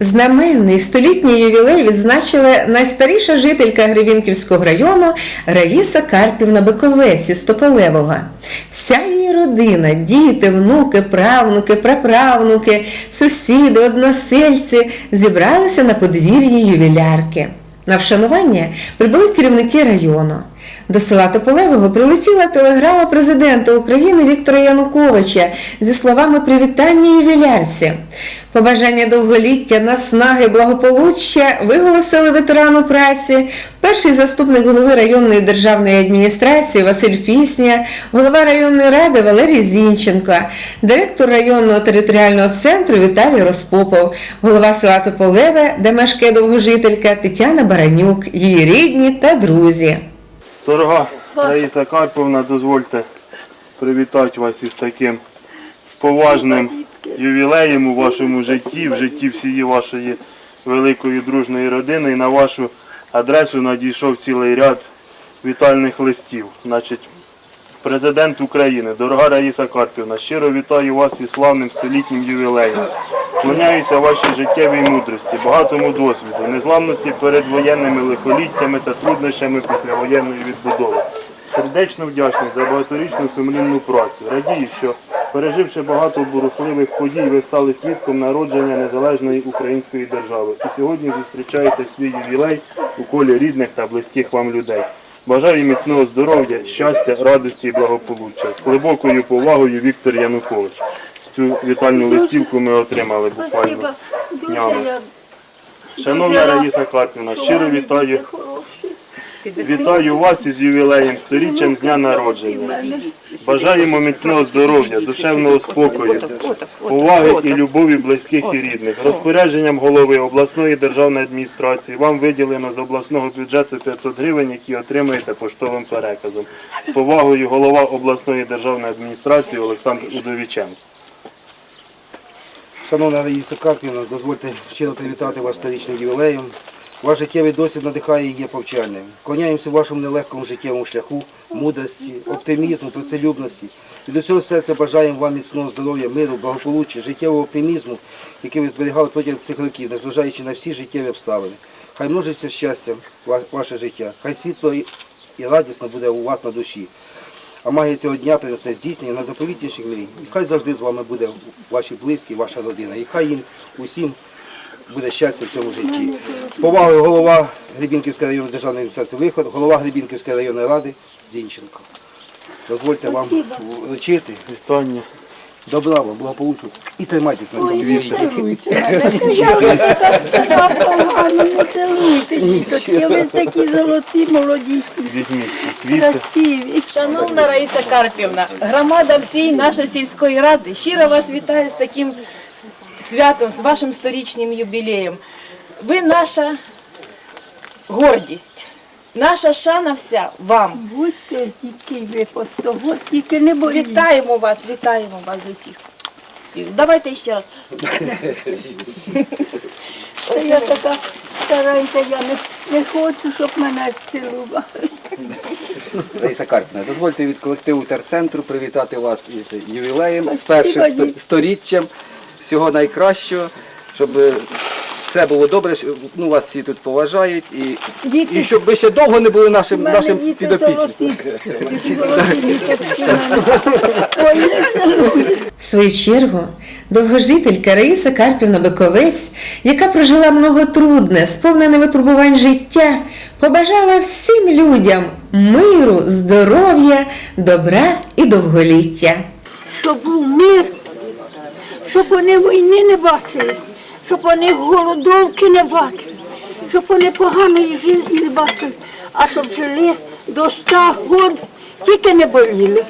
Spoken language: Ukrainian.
Знаменний столітній ювілей відзначила найстаріша жителька Гривінківського району Раїса Карпівна Биковець із Тополевого. Вся її родина, діти, внуки, правнуки, праправнуки, сусіди, односельці зібралися на подвір'ї ювілярки. На вшанування прибули керівники району. До села Тополевого прилетіла телеграма президента України Віктора Януковича зі словами привітання ювілярці. Побажання довголіття, наснаги, благополуччя виголосили ветерану праці, перший заступник голови районної державної адміністрації Василь Пісня, голова районної ради Валерій Зінченко, директор районного територіального центру Віталій Розпопов, голова села Тополеве, де мешкає довгожителька Тетяна Баранюк, її рідні та друзі. Дорога Раїса Карповна, дозвольте привітати вас із таким поважним ювілеєм у вашому житті, в житті всієї вашої великої дружної родини. І на вашу адресу надійшов цілий ряд вітальних листів. Значить, Президент України, дорога Раїса Карпівна, щиро вітаю вас із славним столітнім ювілеєм. Вклоняюся вашій життєвій мудрості, багатому досвіду, незламності перед воєнними лихоліттями та труднощами післявоєнної відбудови. Сердечно вдячний за багаторічну сумлінну працю. Радію, що переживши багато бурхливих подій, ви стали свідком народження незалежної української держави. І сьогодні зустрічаєте свій ювілей у колі рідних та близьких вам людей. Бажаю міцного здоров'я, щастя, радості і благополуччя. З глибокою повагою Віктор Янукович. Цю вітальну листівку ми отримали буквально. Днями. Шановна Раїса Карпівна, щиро вітаю. Вітаю вас із ювілеєм, сторіччям з дня народження. Бажаємо міцного здоров'я, душевного спокою, поваги і любові близьких і рідних. Розпорядженням голови обласної державної адміністрації вам виділено з обласного бюджету 500 гривень, які отримаєте поштовим переказом. З повагою голова обласної державної адміністрації Олександр Удовіченко. Шановна Раїса Карпівна, дозвольте щиро привітати вас сторічним ювілеєм. Ваш життєвий досвід надихає і є повчальним. Вклоняємося вашому нелегкому життєвому шляху, мудрості, оптимізму, працелюбності. Від усього серця бажаємо вам міцного здоров'я, миру, благополуччя, життєвого оптимізму, який ви зберігали протягом цих років, незважаючи на всі життєві обставини. Хай множиться щастя ваше життя, хай світло і радісно буде у вас на душі. А магія цього дня принесе здійснення на заповітніших мрій. І хай завжди з вами буде ваші близькі, ваша родина. І хай їм усім буде щастя в цьому житті. Повагою голова Гребінківської районної державної адміністрації виход, голова Гребінківської районної ради Зінченко. Дозвольте вам вручити. Вітання. Добра вам, благополуччя. І тримайтесь на цьому світі. Діточки, ви такі золоті, молоді, красиві. Шановна Раїса Карпівна, громада всієї нашої сільської ради щиро вас вітає з таким святом, з вашим сторічним юбілеєм. Ви наша гордість, наша шана вся вам. Будьте тільки ви по 100 год, тільки не боліть. Вітаємо вас, вітаємо вас з усіх. Давайте ще раз. Та Я така старенька, я не, не хочу, щоб мене цілували. Раїса Карпіна, дозвольте від колективу терцентру привітати вас із ювілеєм, з першим сто- сторіччям. Всього найкращого, щоб е, все було добре, ну, вас всі тут поважають і, і щоб ви ще довго не були нашим, нашим підопічним. В свою чергу, довгожителька Раїса Карпівна Биковець, яка прожила многотрудне, сповнене випробувань життя, побажала всім людям миру, здоров'я, добра і довголіття. щоб був мир, щоб вони війни не бачили, щоб вони голодовки не бачили, щоб вони поганої житті не бачили, а щоб жили до ста років, тільки не боліли.